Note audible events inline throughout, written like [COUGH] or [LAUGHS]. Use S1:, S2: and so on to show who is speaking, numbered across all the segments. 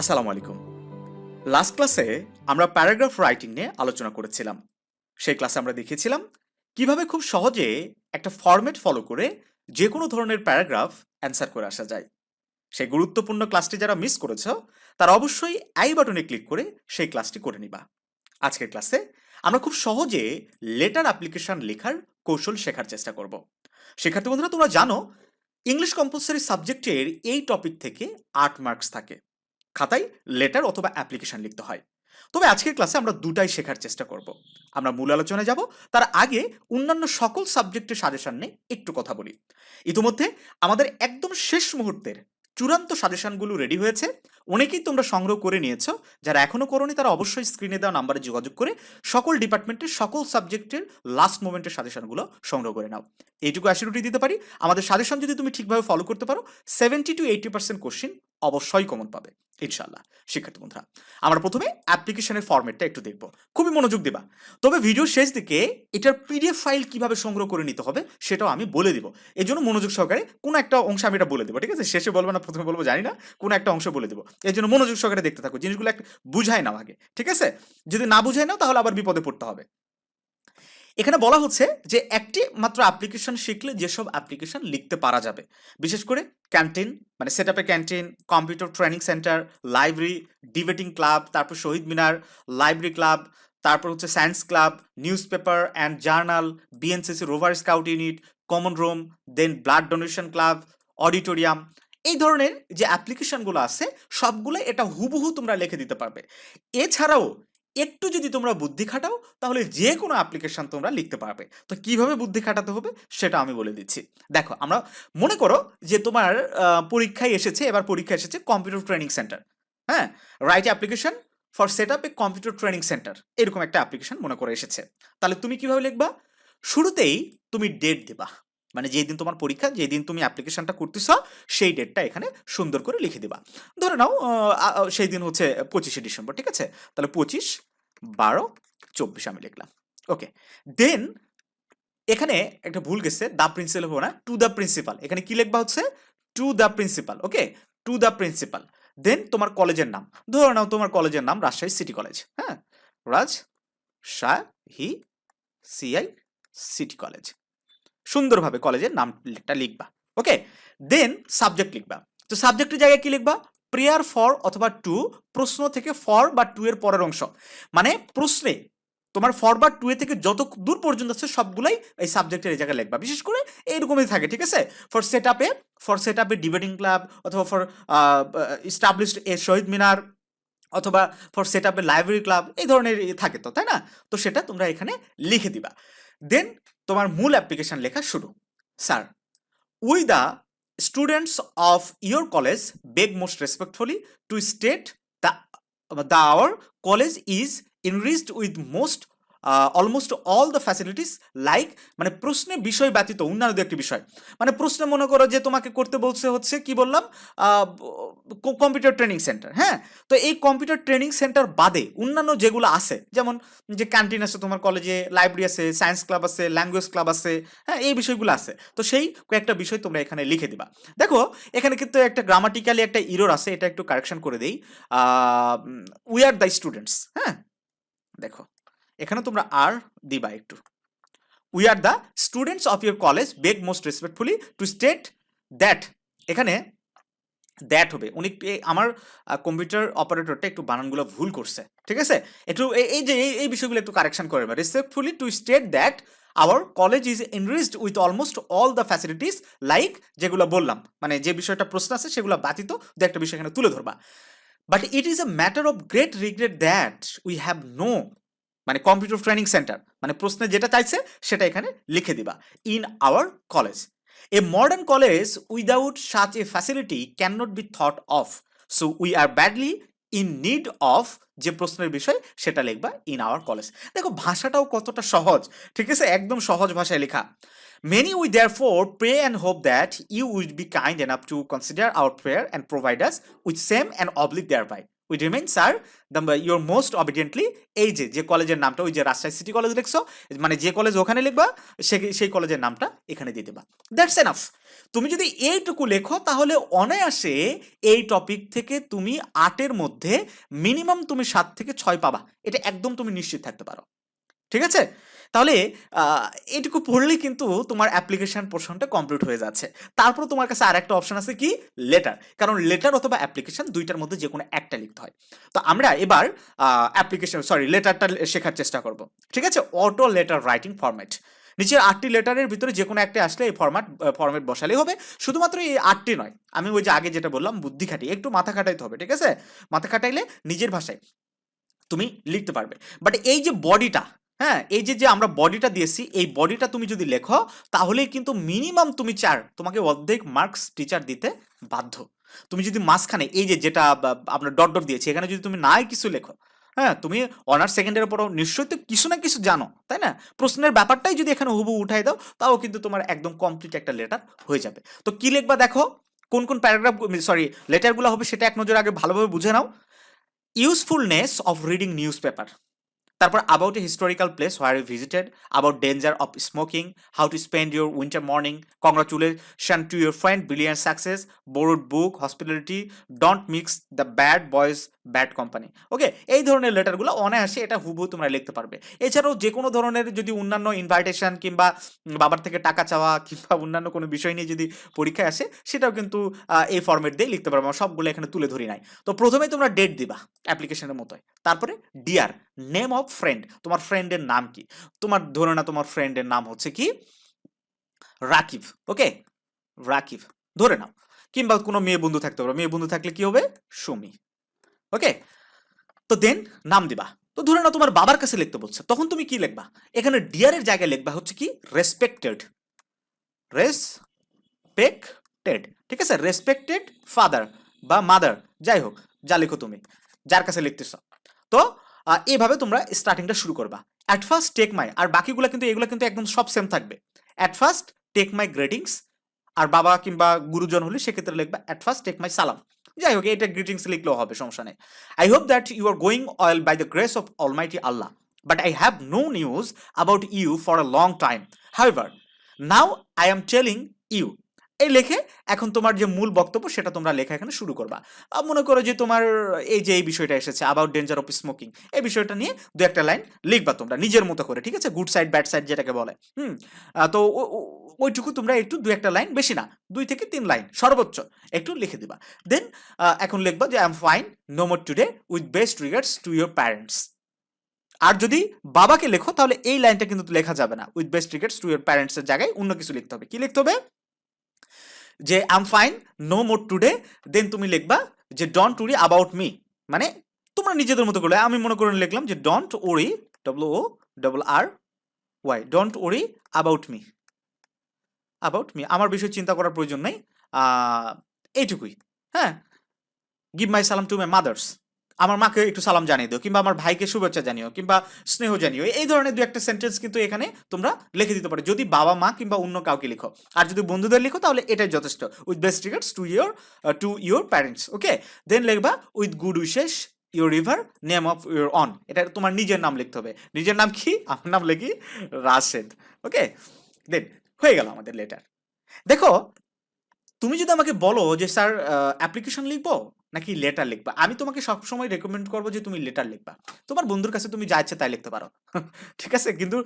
S1: আসসালামু আলাইকুম। লাস্ট ক্লাসে আমরা প্যারাগ্রাফ রাইটিং নিয়ে আলোচনা করেছিলাম। সেই ক্লাসে আমরা দেখিয়েছিলাম কীভাবে খুব সহজে একটা ফরম্যাট ফলো করে যে কোনো ধরনের প্যারাগ্রাফ অ্যান্সার করে আসা যায়। সেই গুরুত্বপূর্ণ ক্লাসটি যারা মিস করেছ, তারা অবশ্যই আই বাটনে ক্লিক করে সেই ক্লাসটি করে নিবা। আজকের ক্লাসে আমরা খুব সহজে লেটার অ্যাপ্লিকেশন লেখার কৌশল শেখার চেষ্টা করব। শিক্ষার্থী বন্ধুরা, তোমরা জানো ইংলিশ কম্পালসারি সাবজেক্টের এই টপিক থেকে আট মার্কস থাকে। খাতায় লেটার অথবা অ্যাপ্লিকেশন লিখতে হয়। তবে আজকের ক্লাসে আমরা দুটাই শেখার চেষ্টা করব। আমরা মূল আলোচনায় যাব, তার আগে অন্যান্য সকল সাবজেক্টের সাজেশন নিয়ে একটু কথা বলি। ইতিমধ্যে আমাদের একদম শেষ মুহূর্তের চূড়ান্ত সাজেশনগুলো রেডি হয়েছে। অনেকেই তোমরা সংগ্রহ করে নিয়েছো, যারা এখনও করোনি তারা অবশ্যই স্ক্রিনে দেওয়া নাম্বারে যোগাযোগ করে সকল ডিপার্টমেন্টের সকল সাবজেক্টের লাস্ট মোমেন্টের সাজেশনগুলো সংগ্রহ করে নাও। এইটুকু অ্যাসিডিটি দিতে পারি, আমাদের সাজেশন যদি তুমি ঠিকভাবে ফলো করতে পারো seventy two eighty percent question অবশ্যই কমন পাবে। ইনশাল্লাহ শিক্ষার্থী বন্ধুরা, আমরা প্রথমে অ্যাপ্লিকেশনের ফরম্যাটটা একটু দেখব। খুবই মনোযোগ দেবা। তবে ভিডিও শেষ দিকে এটার পিডিএফ ফাইল কীভাবে সংগ্রহ করে নিতে হবে সেটাও আমি বলে দিব। এই জন্য মনোযোগ সহকারে কোনো একটা অংশ আমি এটা বলে দেবো, ঠিক আছে? শেষে বলব না, প্রথমে বলব, জানি না, কোনো একটা অংশ বলে দেবো। এই জন্য মনোযোগ সহকারে দেখতে থাকো, জিনিসগুলো একটা বুঝায় নাও আগে, ঠিক আছে? যদি না বুঝায় নাও তাহলে আবার বিপদে পড়তে হবে। এখানে বলা হচ্ছে যে একটি মাত্র অ্যাপ্লিকেশন শিখলে যেসব অ্যাপ্লিকেশন লিখতে পারা যাবে। বিশেষ করে ক্যান্টিন মানে সেট আপে canteen computer training centre library debating club তারপর শহীদ মিনার লাইব্রেরি ক্লাব তারপর হচ্ছে science club news paper and journal BNCC rover scout unit common room then blood donation club auditorium এই ধরনের যে অ্যাপ্লিকেশনগুলো আছে সবগুলো এটা হুবহু তোমরা লিখে দিতে পারবে। এছাড়াও একটু যদি তোমরা বুদ্ধি খাটাও, তাহলে যে কোনো অ্যাপ্লিকেশন তোমরা লিখতে পারবে। তো কীভাবে বুদ্ধি খাটাতে হবে, সেটা আমি বলে দিচ্ছি। দেখো, আমরা মনে করো যে তোমার পরীক্ষায় এসেছে, এবার পরীক্ষা এসেছে কম্পিউটার ট্রেনিং সেন্টার হ্যাঁ? Right application for set up a computer training centre এরকম একটা অ্যাপ্লিকেশন মনে করে এসেছে। তাহলে তুমি কীভাবে লিখবা? শুরুতেই তুমি ডেট দেবা। মানে যেই দিন তোমার পরীক্ষা, যেই দিন তুমি অ্যাপ্লিকেশনটা করতেছ, সেই ডেটটা এখানে সুন্দর করে লিখে দিবা। ধরে নাও সেই দিন হচ্ছে পঁচিশে ডিসেম্বর, ঠিক আছে? তাহলে পঁচিশ, বারো, চব্বিশ আমি লিখলাম। ওকে দেন এখানে একটা ভুল গেছে দ্য প্রিন্সিপাল হব না টু দ্য প্রিন্সিপাল এখানে কি লিখবা হচ্ছে? To the principal okay to the principal then তোমার কলেজের নাম। ধরে নাও তোমার কলেজের নাম রাজশাহী সিটি কলেজ হ্যাঁ? রাজ শাহি সিআই সিটি কলেজ সুন্দরভাবে কলেজের নামটা লিখবা ওকে দেন সাবজেক্ট লিখবা। তো সাবজেক্টের জায়গায় কি লিখবা? প্রেয়ার ফর অথবা টু প্রশ্ন থেকে ফর বা টু এর পরের অংশ। মানে প্রশ্নে তোমার ফর বা টু এ থেকে যত দূর পর্যন্ত আছে সবগুলাই এই সাবজেক্টের এই জায়গায় লিখবা। বিশেষ করে এইরকমই থাকে, ঠিক আছে? ফর সেট আপে ফর সেট আপে ডিবেটিং ক্লাব অথবা ফর ইস্টাবলিশড এ শহীদ মিনার অথবা ফর সেট আপে লাইব্রেরি ক্লাব এই ধরনের থাকে তো, তাই না? তো সেটা তোমরা এখানে লিখে দিবা। দেন তোমার মূল অ্যাপ্লিকেশন লেখা শুরু। Sir we the students of your college beg most respectfully to state the the our college is enriched with most almost all the facilities like মানে প্রশ্নে বিষয় ব্যতীত অন্যান্য একটি বিষয়। মানে প্রশ্নে মনে করো যে তোমাকে করতে বলছে হচ্ছে, কি বললাম? কম্পিউটার ট্রেনিং সেন্টার হ্যাঁ? তো এই কম্পিউটার ট্রেনিং সেন্টার বাদে অন্যান্য যেগুলো আছে, যেমন যে ক্যান্টিন আছে তোমার কলেজে লাইব্রেরি আছে সায়েন্স ক্লাব আছে ল্যাঙ্গুয়েজ ক্লাব আছে হ্যাঁ এই বিষয়গুলো আছে। তো সেই কয়েকটা বিষয় তোমরা এখানে লিখে দিবা। দেখো, এখানে কিন্তু একটা গ্রামাটিক্যালি একটা ইরোর আছে, এটা একটু কারেকশন করে দেই। উই আর দ্য স্টুডেন্টস হ্যাঁ? দেখো এখানে তোমরা আর দিবা একটু। We are the students of your college beg most respectfully to state that এখানে দ্যাট হবে। উনি আমার কম্পিউটার অপারেটরটা একটু বানানগুলো ভুল করছে, ঠিক আছে? একটু এই- যে, এই- এই বিষয়গুলো একটু কারেকশন করে নেবে। Respectfully to state that our college is enriched with almost all the facilities like যেগুলো বললাম মানে যে বিষয়টা প্রশ্ন আছে সেগুলো ব্যতীত দু একটা বিষয় এখানে তুলে ধরবা। But it is a matter of great regret that we have no মানে কম্পিউটার ট্রেনিং সেন্টার মানে প্রশ্নে যেটা চাইছে সেটা এখানে লিখে দিবা in our college a modern college without such a facility can not be thought of so we are badly in need of যে প্রশ্নের বিষয় সেটা লিখবা ইন আওয়ার কলেজ দেখো, ভাষাটাও কতটা সহজ, ঠিক আছে? একদম সহজ ভাষায় লেখা। Many we therefore pray and hope that you would be kind enough to consider our prayer and provide us with same and oblique thereby. We remain sir the your most obediently এই যে যে কলেজের নামটা, ওই যে Rajshahi city college লিখছো মানে যে কলেজ ওখানে লিখবা সেই কলেজের নামটা এখানে দিয়ে দেবা। দ্যাটস এনাফ তুমি যদি এইটুকু লেখো, তাহলে অনায়াসে এই টপিক থেকে তুমি আটের মধ্যে মিনিমাম তুমি সাত থেকে ছয় পাবা। এটা একদম তুমি নিশ্চিত থাকতে পারো। ঠিক আছে? তাহলে আহ, এইটুকু পড়লেই কিন্তু তোমার অ্যাপ্লিকেশন পোর্শনটা কমপ্লিট হয়ে যাচ্ছে। তারপর তোমার কাছে আর একটা অপশন আছে কি? লেটার কারণ লেটার অথবা অ্যাপ্লিকেশন দুইটার মধ্যে যে কোনো একটা লিখতে হয়। তো আমরা এবার অ্যাপ্লিকেশন সরি লেটারটা শেখার চেষ্টা করব। ঠিক আছে? অটো লেটার রাইটিং ফরম্যাট নিচের আটটি লেটারের ভিতরে যে কোনো একটা আসলে এই ফরম্যাট ফরম্যাট বসালেই হবে। শুধুমাত্র এই আটটি নয়। আমি ওই যে আগে যেটা বললাম বুদ্ধি খাটি একটু মাথা খাটাইতে হবে ঠিক আছে? মাথা খাটাইলে নিজের ভাষায় তুমি লিখতে পারবে। বাট এই যে বডিটা হ্যাঁ এই যে যে আমরা বডিটা দিয়েছি, এই বডিটা তুমি যদি লেখো, তাহলেই কিন্তু মিনিমাম তুমি চার, তোমাকে অর্ধেক মার্কস টিচার দিতে বাধ্য। তুমি যদি মাঝখানে, এই যে, যেটা আপনার ডট ডট দিয়েছি, এখানে যদি তুমি নাই কিছু লেখো হ্যাঁ তুমি অনার্স সেকেন্ডের উপরও নিশ্চয়ই তো কিছু না কিছু জানো, তাই না? প্রশ্নের ব্যাপারটাই যদি এখানে হুবু উঠাই দাও, তাও কিন্তু তোমার একদম কমপ্লিট একটা লেটার হয়ে যাবে। তো কি লিখবা দেখো? কোন কোন প্যারাগ্রাফ সরি লেটারগুলো হবে সেটা এক নজর আগে ভালোভাবে বুঝে নাও। Usefulness of reading newspaper তারপর about a historical place where you visited about danger of smoking how to spend your winter morning congratulation to your friend brilliant success board book hospitality don't mix the bad boys bad company okay এই ধরনের লেটারগুলো অনায়াসে এটা হুবহু তোমরা লিখতে পারবে। এছাড়াও যে কোনো ধরনের যদি অন্যান্য ইনভাইটেশন কিংবা বাবার থেকে টাকা চাওয়া কিংবা অন্যান্য কোনো বিষয় নিয়ে যদি পরীক্ষায় আসে, সেটাও কিন্তু এই ফর্মেট দিয়ে লিখতে পারব। সবগুলো এখানে তুলে ধরি নাই। তো প্রথমে তোমরা ডেট দিবা অ্যাপ্লিকেশনের মতোই। তারপরে ডিয়ার নেম অফ ফ্রেন্ড তোমার ফ্রেন্ডের নাম কি? তোমার, ধরে না তোমার ফ্রেন্ডের নাম হচ্ছে কি? রাকিব। ওকে রাকিব। ধরে নাও। কিংবা কোনো মেয়ে বন্ধু থাকতে পারো। মেয়ে বন্ধু থাকলে কি হবে? সুমি। ওকে তো দেন নাম দিবা। তো ধরে নাও তোমার বাবার কাছে লিখতে বলছে। তখন তুমি কি লিখবা? এখানে ডিয়ারের জায়গায় লিখবা হচ্ছে কি? রেসপেক্টেড রেসপেক্টেড ঠিক আছে? রেসপেক্টেড ফাদার বা মাদার যাই হোক, যা লিখো তুমি। যার কাছে লিখতেছ। তো এইভাবে তোমরা স্টার্টিংটা শুরু করবা। অ্যাট ফার্স্ট টেক মাই আর বাকিগুলো কিন্তু, এগুলো কিন্তু একদম সব সেম থাকবে। At first take my greetings আর বাবা কিংবা গুরুজন হলে সেক্ষেত্রে লিখবা অ্যাট ফার্স্ট টেক মাই সালাম। যাই হোক, এটা গ্রিটিংস লিখলেও হবে, সমস্যা নেই। I hope that you are going well by the grace of almighty Allah but I have no news about you for a long time however now I am telling you এই লেখে এখন তোমার যে মূল বক্তব্য সেটা তোমরা লেখা এখানে শুরু করবা। মনে করো যে তোমার এই যে এই বিষয়টা এসেছে অ্যাবাউট ডেঞ্জার অফ স্মোকিং এই বিষয়টা নিয়ে দু একটা লাইন লিখবা তোমরা নিজের মতো করে, ঠিক আছে? গুড সাইড ব্যাড সাইড যেটাকে বলে। হুম? তো ওইটুকু তোমরা একটু দু একটা লাইন বেশি না, দুই থেকে তিন লাইন সর্বোচ্চ একটু লিখে দিবা। দেন এখন লিখবা যে I am fine no more today with best regards to your parents আর যদি বাবাকে লেখো, তাহলে এই লাইনটা কিন্তু লেখা যাবে না with best regards to your প্যারেন্টসের জায়গায় অন্য কিছু লিখতে হবে। কি লিখতে হবে? যে I'm fine no more today then তুমি লিখবা যে ডন্ট ওরি অ্যাবাউট মি মানে তোমরা নিজেদের মতো করলে। আমি মনে করে লিখলাম যে don't worry W O double R Y don't worry about me about me আমার বিষয়ে চিন্তা করার প্রয়োজন নেই। এইটুকুই। হ্যাঁ? গিভ মাই সালাম টু মাই মাদার্স আমার মাকে একটু সালাম জানিয়ে দিও, কিংবা আমার ভাইকে শুভেচ্ছা জানিও, কিংবা স্নেহ জানিও, এই ধরনের দু একটা সেন্টেন্স কিন্তু এখানে তোমরা লিখে দিতে পারো, যদি বাবা, মা কিংবা অন্য কাউকে লিখো। আর যদি বন্ধুদের লিখো, তাহলে এটাই যথেষ্ট। With best regards to your to your parents okay then লিখবা with good wishes your river name of your on এটা তোমার নিজের নাম লিখতে হবে। নিজের নাম কি? আমার নাম লিখি রাশেদ ওকে দেন হয়ে গেল আমাদের লেটার দেখো, তুমি যদি আমাকে বলো যে স্যার অ্যাপ্লিকেশন লিখব? নাকি লেটার লিখবা? আমি তোমাকে সবসময় রেকমেন্ড করব যে তুমি লেটার লিখবা। তোমার বন্ধুর কাছে তুমি যা ইচ্ছে তাই লিখতে পারো। [LAUGHS] ঠিক আছে? কিন্তু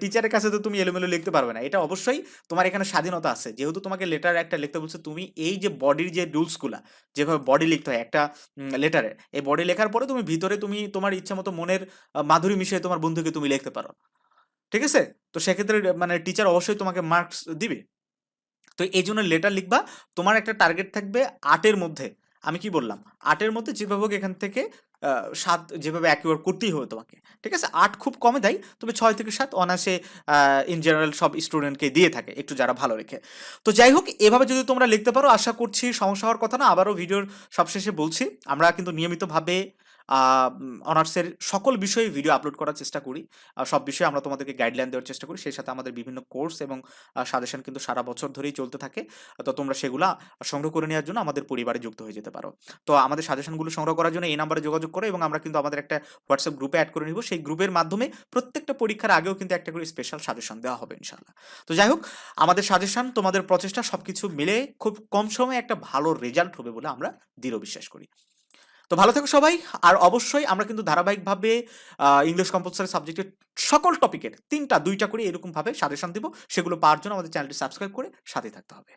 S1: টিচারের কাছে তো তুমি এলোমেলো লিখতে পারবে না। এটা অবশ্যই তোমার এখানে স্বাধীনতা আছে। যেহেতু তোমাকে লেটার একটা লিখতে বলছে, তুমি এই যে বডির যে রুলসগুলা যেভাবে বডি লিখতে হয় একটা লেটারে এই বডি লেখার পরে তুমি ভিতরে তুমি তোমার ইচ্ছা মতো মনের মাধুরী মিশিয়ে তোমার বন্ধুকে তুমি লিখতে পারো। ঠিক আছে? তো সেক্ষেত্রে মানে টিচার অবশ্যই তোমাকে মার্কস দিবে। তো এই জন্য লেটার লিখবা। তোমার একটা টার্গেট থাকবে আটের মধ্যে। আমি কি বললাম? আটের মধ্যে যেভাবে এখান থেকে সাত যেভাবে অ্যাকিউর করতেই হবে তোমাকে। ঠিক আছে? আট খুব কমে দেয়, তবে ছয় থেকে সাত অনাসে ইন জেনারেল সব স্টুডেন্টকে দিয়ে থাকে, একটু যারা ভালো রেখে। তো যাই হোক, এভাবে যদি তোমরা লিখতে পারো, আশা করছি সমস্যা হওয়ার কথা না, আবারও ভিডিওর সবশেষে বলছি, আমরা কিন্তু নিয়মিতভাবে অনার্সের সকল বিষয়ে ভিডিও আপলোড করার চেষ্টা করি। সব বিষয়ে আমরা তোমাদেরকে গাইডলাইন দেওয়ার চেষ্টা করি। সেই সাথে আমাদের বিভিন্ন কোর্স এবং সাজেশন কিন্তু সারা বছর ধরেই চলতে থাকে। তো তোমরা সেগুলা সংগ্রহ করে নেওয়ার জন্য আমাদের পরিবারে যুক্ত হয়ে যেতে পারো। তো আমাদের সাজেশনগুলো সংগ্রহ করার জন্য এই নাম্বারে যোগাযোগ করো এবং আমরা কিন্তু আমাদের একটা হোয়াটসঅ্যাপ গ্রুপে অ্যাড করে নিব। সেই গ্রুপের মাধ্যমে প্রত্যেকটা পরীক্ষার আগেও কিন্তু একটা করে স্পেশাল সাজেশন দেওয়া হবে ইনশাল্লাহ তো যাই হোক, আমাদের সাজেশন তোমাদের প্রচেষ্টা সবকিছু মিলে খুব কম সময়ে একটা ভালো রেজাল্ট হবে বলে আমরা দৃঢ় বিশ্বাস করি। তো ভালো থেকো সবাই। আর অবশ্যই আমরা কিন্তু ধারাবাহিকভাবে ইংলিশ কম্পালসারি সাবজেক্টের সকল টপিকের তিনটা, দুইটা করে এরকমভাবে সাজেশন দিব। সেগুলো পাওয়ার জন্য আমাদের চ্যানেলটি সাবস্ক্রাইব করে সাথে থাকতে হবে।